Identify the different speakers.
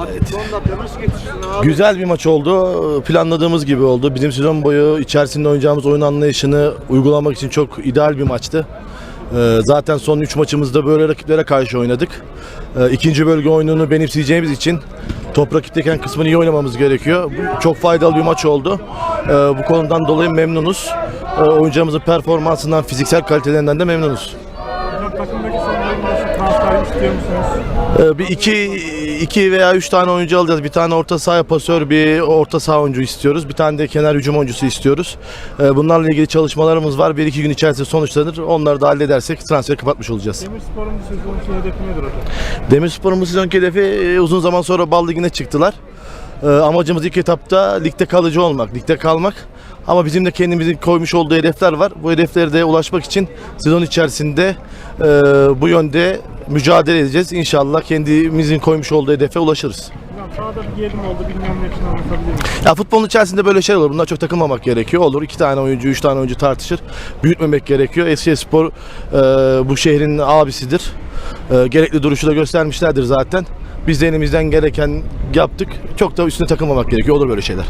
Speaker 1: Abi?
Speaker 2: Güzel bir maç oldu. Planladığımız gibi oldu. Bizim sezon boyu içerisinde oynayacağımız oyun anlayışını uygulamak için çok ideal bir maçtı. Ee, Zaten son 3 maçımızda böyle rakiplere karşı oynadık. Ee, İkinci bölge oyununu benimseyeceğimiz için top rakipteyken kısmını iyi oynamamız gerekiyor. Çok faydalı bir maç oldu. Ee, Bu konudan dolayı memnunuz. Oyuncularımızın performansından, fiziksel kalitelerinden de memnunuz.
Speaker 3: Hocam takımdaki son durumda transfer istiyor musunuz?
Speaker 2: Ee, Bir iki, iki veya üç tane oyuncu alacağız. Bir tane orta saha pasör, bir orta saha oyuncu istiyoruz. Bir tane de kenar hücum oyuncusu istiyoruz. Ee, Bunlarla ilgili çalışmalarımız var. Bir iki gün içerisinde sonuçlanır. Onları da halledersek transferi kapatmış olacağız.
Speaker 3: Demirspor'un bu sezonki hedefi nedir hocam?
Speaker 2: Demirspor'un bu sezonki hedefi e, uzun zaman sonra Bal Ligi'ne çıktılar. Ee, Amacımız ilk etapta ligde kalıcı olmak, ligde kalmak. Ama bizim de kendimizin koymuş olduğu hedefler var. Bu hedeflere de ulaşmak için sezon içerisinde e, bu yönde mücadele edeceğiz. İnşallah kendimizin koymuş olduğu hedefe ulaşırız.
Speaker 3: Sahada bir gerilim oldu. Bilmiyorum hepsini anlatabilir miyim?
Speaker 2: Ya futbolun içerisinde böyle şey olur. Bunlar çok takılmamak gerekiyor. Olur iki tane oyuncu, üç tane oyuncu tartışır. Büyütmemek gerekiyor. Eskişehirspor e, bu şehrin abisidir. E, gerekli duruşu da göstermişlerdir zaten. Biz de elimizden gereken yaptık. Çok da üstüne takılmamak gerekiyor. Olur böyle şeyler.